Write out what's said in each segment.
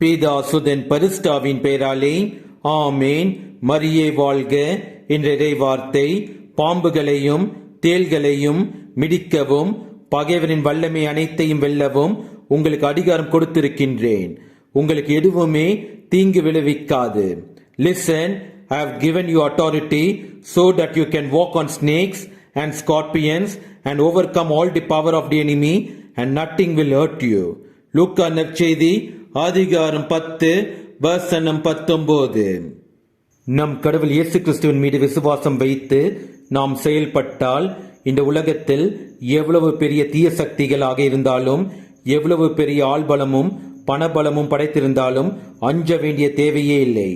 பீதாசுதன் பரிஸ்டாவின் பெயராலே ஆமேன். மரியே வாழ்க. என்ற இறைவார்த்தை பாம்புகளையும் தேள்களையும் மிடிக்கவும் பகைவரின் வல்லமை அனைத்தையும் வெல்லவும் உங்களுக்கு அதிகாரம் கொடுத்திருக்கின்றேன். உங்களுக்கு எதுவுமே தீங்கு விளைவிக்காது. Listen I have given you authority so that you can walk on snakes and scorpions and overcome all the power of the enemy and nothing will hurt you லூக்கா நற்செய்தி அதிகாரம் பத்து வசனம் பத்தொன்பது நம் கடவுள் இயேசு கிறிஸ்துவின் மீது விசுவாசம் வைத்து நாம் செயல்பட்டால் இந்த உலகத்தில் எவ்வளவு பெரிய தீய சக்திகளாக இருந்தாலும் எவ்வளவு பெரிய ஆள்பலமும் பணபலமும் படைத்திருந்தாலும் அஞ்ச வேண்டிய தேவையே இல்லை.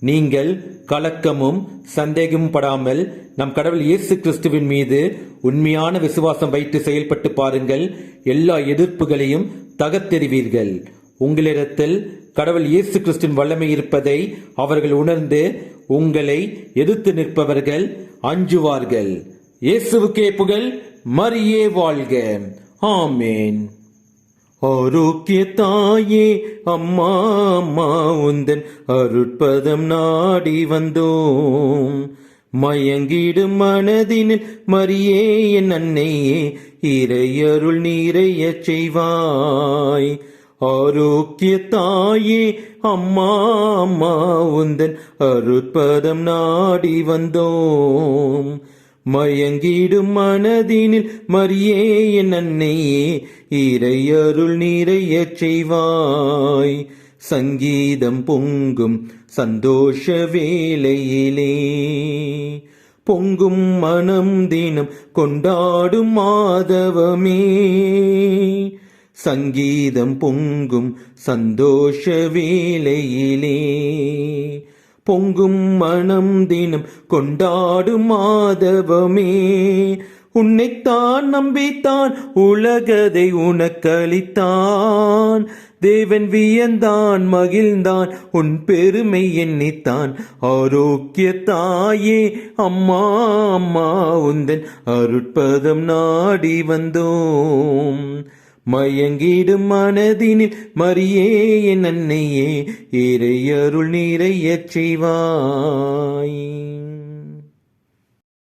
நீங்கள் கலக்கமும் சந்தேகமும் படாமல் நம் கடவுள் இயேசு கிறிஸ்துவின் மீது உண்மையான விசுவாசம் வைத்து செயல்பட்டு பாருங்கள். எல்லா எதிர்ப்புகளையும் தகர்த்தெறிவீர்கள். உங்களிடத்தில் கடவுள் இயேசு கிறிஸ்தின் வல்லமை இருப்பதை அவர்கள் உணர்ந்து உங்களை எதிர்த்து நிற்பவர்கள் அஞ்சுவார்கள். இயேசுவுக்கே புகழ் மரியே வாழ்க. ஆமேன். ஆரோக்கிய தாயே அம்மா அம்மா உந்தன் அருட்பதம் நாடி வந்தோம். மயங்கிடும் மனதினில் மரியே என் அன்னையே இறையருள் நீரையச் செய்வாய். ஆரோக்கிய தாயே அம்மா அம்மா உந்தன் அருட்பதம் நாடி வந்தோம். மயங்கிடும் மனதினில் மரியே என் அன்னையே இறையருள் நிறைய செய்வாய். சங்கீதம் பொங்கும் சந்தோஷ வேலையிலே பொங்கும் மனம் தினம் கொண்டாடும் மாதவமே. சங்கீதம் பொங்கும் சந்தோஷ வேலையிலே பொங்கும் மனம் தினம் கொண்டாடும் மாதவமே. உன்னைத்தான் நம்பித்தான் உலகதை உனக்களித்தான். தேவன் வியந்தான் மகிழ்ந்தான் உன் பெருமை எண்ணித்தான். ஆரோக்கிய தாயே அம்மா அம்மா உந்தன் அருட்பதம் நாடி வந்தோம். மயங்கிடும் மனதினில் மரியே என் அன்னையே இறையருள் நிறையச் செய்வாய்.